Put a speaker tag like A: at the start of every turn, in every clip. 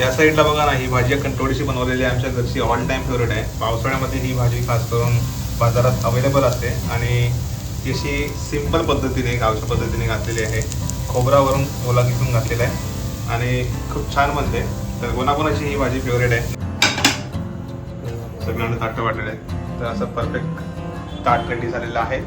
A: या साईडला बघा ना ही भाजी कंटोळीशी बनवलेली आहे. आमच्या घरची ऑल टाईम फेवरेट आहे. पावसाळ्यामध्ये ही भाजी खास करून बाजारात अवेलेबल असते. आणि ती अशी सिंपल पद्धतीने गावच्या पद्धतीने घातलेली आहे. खोबरावरून ओला घेऊन घातलेला आहे. आणि खूप छान बनते. तर कोणाकोणाची ही भाजी फेवरेट आहे? सगळ्यांना ताटं वाटलेलं आहे तर असं परफेक्ट ताट रेडी झालेलं आहे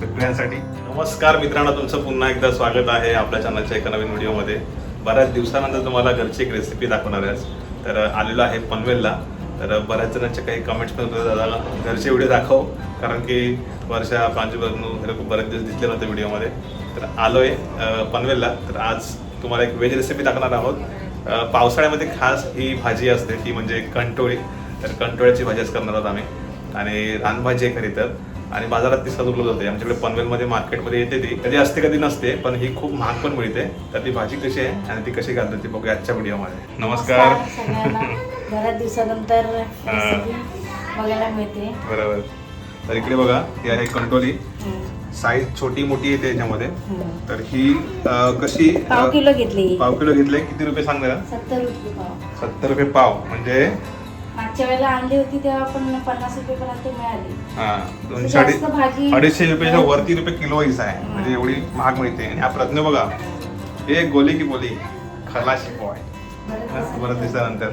A: सगळ्यांसाठी. नमस्कार मित्रांनो तुमचं पुन्हा एकदा स्वागत आहे आपल्या चॅनलच्या एका नवीन व्हिडिओमध्ये बऱ्याच दिवसानंतर तुम्हाला घरची एक रेसिपी दाखवणार आहे तर आलेलो आहे पनवेलला. तर बऱ्याच जणांचे काही कमेंट्स पण दादा घरचे व्हिडिओ दाखव. कारण की वर्षा प्रांजूबरनू खूप बरेच दिवस दिसले नव्हते व्हिडिओमध्ये. तर आलोय आहे पनवेलला. तर आज तुम्हाला एक व्हेज रेसिपी दाखवणार आहोत. पावसाळ्यामध्ये खास ही भाजी असते ती म्हणजे कंटोळी. तर कंटोळ्याची भाजीच करणार आहोत आम्ही. आणि रानभाजी आहे खरी तर. आणि बाजारात ती सहज उपलब्ध होते आमच्याकडे पनवेलमध्ये मार्केटमध्ये येते ती. कधी असते कधी नसते पण ही खूप महाग पण मिळते. तर ती भाजी कशी आहे आणि ती कशी घालते ती बघूया आजच्या व्हिडिओमध्ये. नमस्कार.
B: बऱ्याच दिवसानंतर बघायला मिळते.
A: बरोबर. तर इकडे बघा ही आहे कंटोली. साईज छोटी मोठी येते याच्यामध्ये. तर ही अं, कशी
B: पाव किलो घेतली.
A: पाव किलो घेतले किती रुपये सांग
B: सत्तर रुपये पाव.
A: सत्तर रुपये पाव. म्हणजे
B: मागच्या वेळेला आणली होती तेव्हा पण पन्नास रुपये पर्यंत मिळाली.
A: हा, दोनशे
B: जास्त
A: अडी-
B: भाजी-
A: अडीचशे रुपयाच्या वरती रुपये किलो हीच आहे म्हणजे एवढी महाग मिळते. आणि हा प्रज्ञ बघा. हे गोली की बोली खलाशी बॉय
B: बरं
A: बरं दिवसानंतर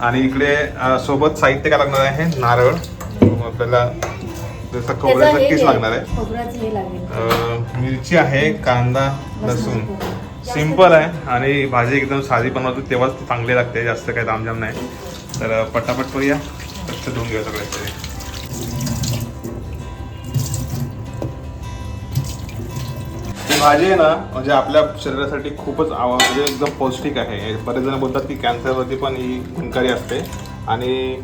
A: आणि इकडे अं, सोबत साहित्य काय लागणार आहे? नारळ. आपल्याला जसं
B: त्याचं
A: खोबऱ्याचं
B: हे
A: किस. लागणार आहे.
B: खोबऱ्याचं हे लागेल.
A: अं, मिरची आहे कांदा लसूण सिंपल आहे. आणि भाजी एकदम साधी बनवतो तेव्हाच चांगली लागते. जास्त काही तामझाम नाही. तर पटापट करूया. स्वच्छ धुवून घेऊ सगळं. तरी भाजी आहे ना म्हणजे आपल्या शरीरासाठी खूपच आव म्हणजे एकदम पौष्टिक आहे. बरेच जण बोलतात की कॅन्सरवरती पण ही गुणकारी असते. आणि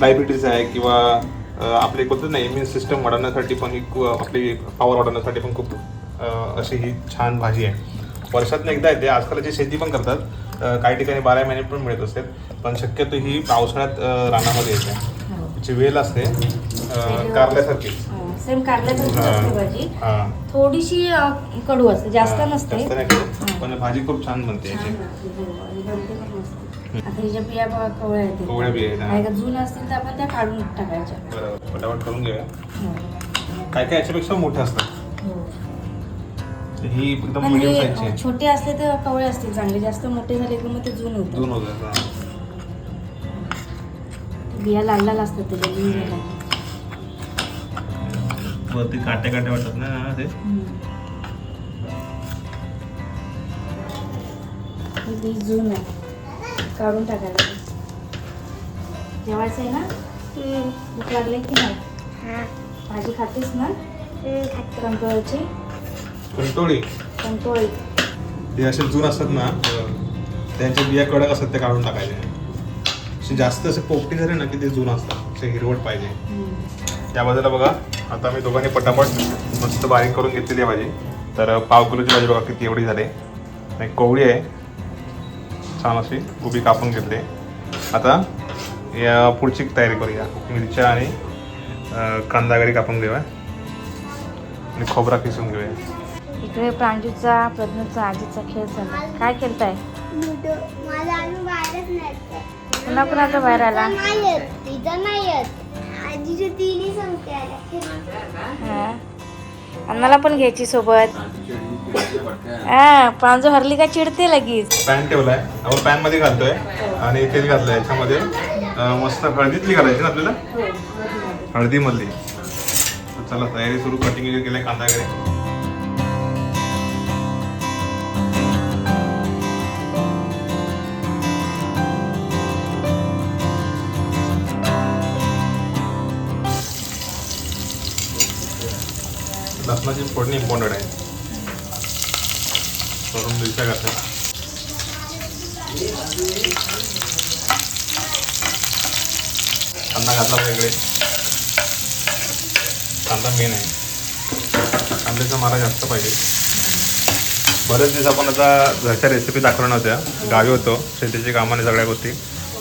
A: डायबिटीज आहे किंवा आपले आपली बोलतात ना इम्युन सिस्टम वाढवण्यासाठी पण ही आपली पॉवर वाढवण्यासाठी पण खूप अशी ही छान भाजी आहे. वर्षातून एकदा येते. आजकालची शेती पण करतात. काही ठिकाणी बारा महिने पण मिळत असते पण शक्यतो ही पावसाळ्यात रानामध्ये येते.
B: हो.
A: तिची वेल असते
B: सेम कारल्यासारखी असते भाजी.
A: हां.
B: थोडीशी कडू असते जास्त
A: हा,
B: नसते. हा.
A: पण भाजी खूप छान बनते
B: हो. आता हिच्या बिया कवळ्या येते
A: कवळ्या बिया आहेत, हा.
B: जुन असतील तर आपण त्या काढून टाकायच्या.
A: बरोबर पटापट करून घेऊया.
B: हो.
A: काय काय याच्यापेक्षा मोठे असतात?
B: हो.
A: ही एकदम
B: हे
A: आहे.
B: छोटे असले तर कवळे असतील चांगले. जास्त मोठे झाले की मग ते जून होते.
A: दोन होतात हा.
B: बिया लाल लाल असतात त्याच्या बिया
A: वरती काट्या काट्या वाटतात ना ते?
B: हे बीज जून आहे. काढून टाकायला जेवायचं आहे ना? भूक लागली की नाही? भाजी खातेस ना? कंटोळची
A: कंटोळी.
B: कंटोळी.
A: ते असे जून असतात ना त्यांच्या बिया कडक असतात ते काढून टाकायचे. असे जास्त असे पोपटी झाले ना की ते जून असतात असे हिरवट पाहिजे. त्या बाजूला बघा आता मी दोघांनी पटापट मस्त बारीक करून घेतलेली आहे भाजी. तर पाव किलोची भाजी बघा किती एवढी झाली. आणि कोवळी आहे. छान अशी उभी कापून घेतली. आता या पुढची तयारी करूया. मिरच्या आणि कांदा वगैरे कापून घेऊया. आणि खोबरा किसून घेऊया.
B: इकडे प्रांजूचा प्रज्ञचा आजीचा खेळ झाला काय
C: येत.
B: पुन्हा कुणाचा बाहेर आला. हा. अन्नाला पण घ्यायची सोबत. हा प्रांजू हरली का चिडते लगेच?
A: पॅन ठेवलाय. आपण पॅनमध्ये घालतोय. आणि तेल घातलंय याच्यामध्ये. मस्त हळदीतली घालायची ना आपल्याला? हळदी मधली चला तयारी सुरू. कटिंग केलंय कांदा वगैरे. लसणाची फोडणी इम्पॉर्टंट आहे. करून मिरच्या घातल्या कांदा घातला वेगळे कांदा मेन आहे. कांद्याचा मारा जास्त पाहिजे. बरेच दिवस आपण आता घरच्या रेसिपी दाखवल्या नव्हत्या. गावी होतो. शेतीची कामाने सगळ्या गोष्टी.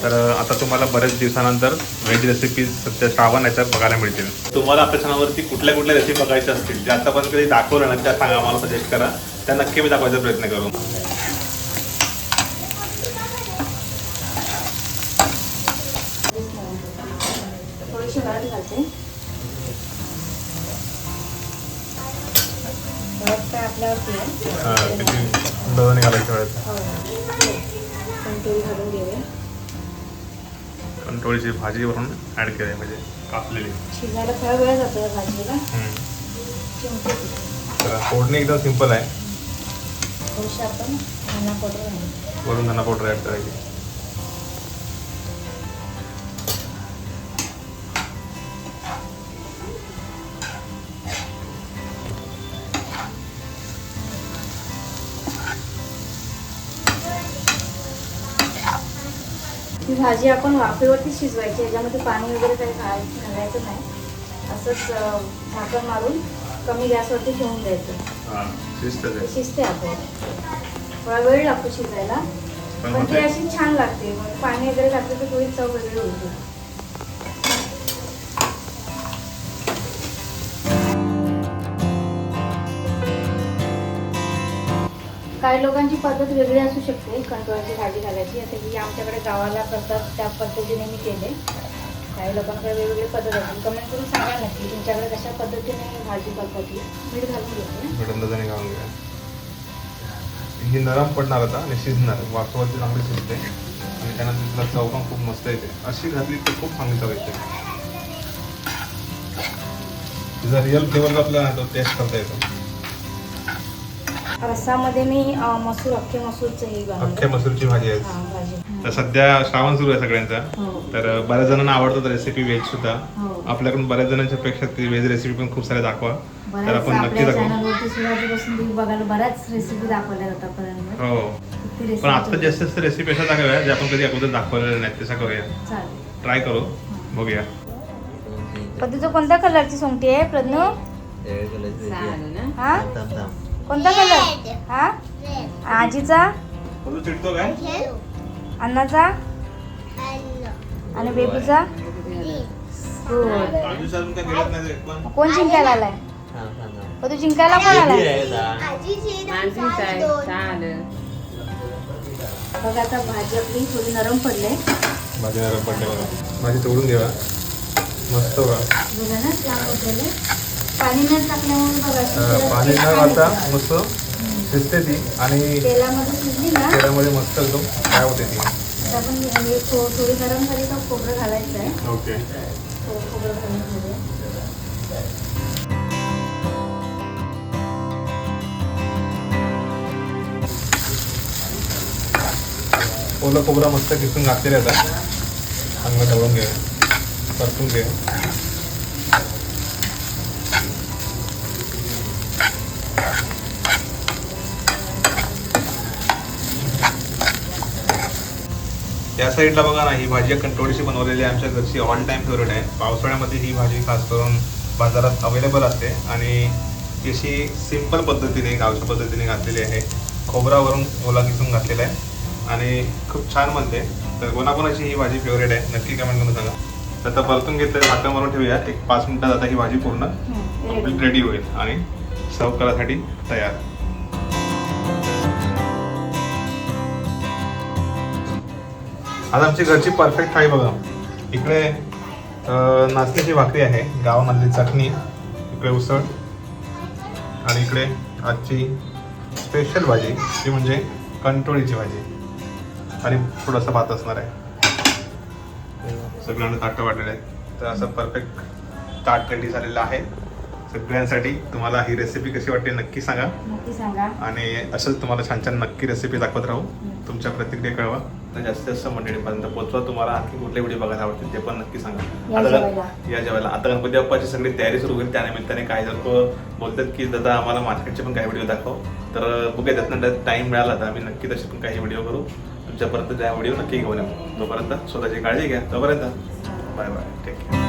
A: तर आता तुम्हाला बऱ्याच दिवसानंतर व्हेज रेसिपीज सध्या श्रावण याच्यात बघायला मिळतील. तुम्हाला आपल्या चॅनलवरती कुठल्या कुठल्या रेसिपी बघायच्या असतील ज्या आतापर्यंत कधी दाखवलं ना त्या सांगा मला सजेस्ट करा. त्या नक्की मी दाखवायचा प्रयत्न करू.
B: घालायचं
A: कंट्रोलची भाजी वरून ॲड केली म्हणजे कापलेली. फोडणी एकदम सिंपल आहे.
B: थोडीशी
A: वरून धना पावडर ॲड करायची.
B: ही भाजी आपण वाफेवरती शिजवायची याच्यामध्ये पाणी वगैरे काही घालायचं घालायचं नाही. असंच झाकण मारून कमी गॅसवरती ठेवून द्यायचं.
A: हां शिजतं
B: आपण थोडा वेळ लागतो शिजायला.
A: पण
B: ती अशी छान लागते. मग पाणी वगैरे घातलं तर थोडी चव वेगळी होते. काही लोकांची पद्धत वेगळी असू शकते. कंटोळाची भाजी घालायची. आता ही आमच्याकडे गावाला करतात त्या पद्धतीने मी केले. काही लोकांकडे वेगवेगळी पद्धत असेल कमेंट करून सांगा नक्की तुमच्याकडे कशा पद्धतीने भाजी करतात ती मीठ घालून घेते
A: घालून घ्या. ही नरम पडणार आता आणि शिजणार. वास्तवाची चांगली शिजते. आणि त्यानंतर तिला चव पण खूप मस्त येते. अशी घातली तर खूप चांगली चव येते. तिचा रिअल फ्लेवर आपल्याला टेस्ट करता येतो.
B: रसामध्ये मी मसूर अख्खे मसूरचं हे
A: अख्ख्या मसूरची भाजी आहे.
B: हा भाजी.
A: तर सध्या श्रावण सुरू आहे सगळ्यांचा.
B: हो.
A: तर बऱ्याच जणांना आवडतात रेसिपी व्हेज सुद्धा.
B: हो.
A: आपल्याकडून बऱ्याच जणांच्या पेक्षा ती व्हेज रेसिपी पण खूप साऱ्या दाखवा. तर आपण नक्की दाखवू.
B: चॅनलवरती सुरुवातीपासून तुम्ही बघायला बऱ्याच रेसिपी दाखवल्या जातात पर्यंत
A: हो. पण आता
B: रेसिपी
A: जास्तीत जास्त रेसिपी अशा दाखवूया ज्या आपण कधी अगोदर दाखवलेल्या नाहीत. तशा करूया.
B: चालेल.
A: ट्राय करू. बघूया.
B: पद्धतीचं कोणत्या कलरची सोंगटी आहे प्रज्ञू? हा कोणता कलर हा? आजीचा?
A: तू चिडतो काय?
B: अन्नाचा आणि बेबीचा? कोण जिंकायला आलाय? हो तू जिंकायला कोण आलाय?
C: आजीची दोन.
B: बघा आता भाजी आपली थोडी नरम पडले.
A: भाजी नरम पडले बघा. भाजी तोडून घ्या मस्त बघा.
B: बघा ना. पाणी न टाकल्यामुळे बघा
A: पाणी घालता. मस्त शिजते ती आणि
B: तेलामध्ये शिजली ना
A: तेलामध्ये मस्त एकदम काय होते ती.
B: आपण हे थोडी गरम झाली तर खोबरं घालायचं आहे.
A: ओके.
B: थोडं खोबरं घालून घेऊया
A: ओलं खोबरा मस्त किसून घातलेलं आता. चांगलं ढवळून घे परतून घे. या साईडला बघा ना ही भाजी कंटोळीची बनवलेली आहे. आमच्या घरची ऑल टाईम फेवरेट आहे. पावसाळ्यामध्ये ही भाजी खास करून बाजारात अवेलेबल असते. आणि अशी सिंपल पद्धतीने गावच्या पद्धतीने घातलेली आहे. खोबरावरून ओला किसून घातलेला आहे. आणि खूप छान बनते. तर कोणाकोणाची ही भाजी फेवरेट आहे नक्की कमेंट करून सांगा. तर आता परतून घेतलं झाकण मारून ठेवूया. एक पाच मिनिटात आता ही भाजी पूर्ण
B: ready.
A: रेडी होईल आणि सर्व करायसाठी तयार. आज आमची घरची परफेक्ट थाळी बघा. इकडे अं, नाचणीची भाकरी आहे. गावामधली चटणी इकडे उसळ आणि इकडे आजची स्पेशल भाजी ती म्हणजे कंटोळीची भाजी. आणि थोडासा भात असणार आहे. सगळ्यांना ताटं वाटलेलं आहे तर असं परफेक्ट ताट रेडी झालेलं आहे. सगळ्यांसाठी तुम्हाला ही रेसिपी कशी वाटते नक्की सांगा.
B: नक्की सांगा.
A: आणि असंच तुम्हाला छान छान नक्की रेसिपी दाखवत राहू. तुमच्या प्रतिक्रिया कळवा. जास्तीत जास्त मंडळीपर्यंत पोहोचवा. तुम्हाला आणखी कुठले व्हिडिओ बघायला आवडतील ते पण नक्की सांगा.
B: या
A: आता या जेवायला. आता गणपती बाप्पाची सगळी तयारी सुरू होईल. त्यानिमित्ताने काही लोक बोलतात की दादा आम्हाला मार्केटचे पण काही व्हिडिओ दाखव. तर बघूया त्यातनं टाईम मिळाला तर आम्ही नक्की तसे पण काही व्हिडिओ करू. तुमच्यापर्यंत त्या व्हिडिओ नक्की घेऊन येऊ. तोपर्यंत स्वतःची काळजी घ्या तोपर्यंत. Bye bye. Take care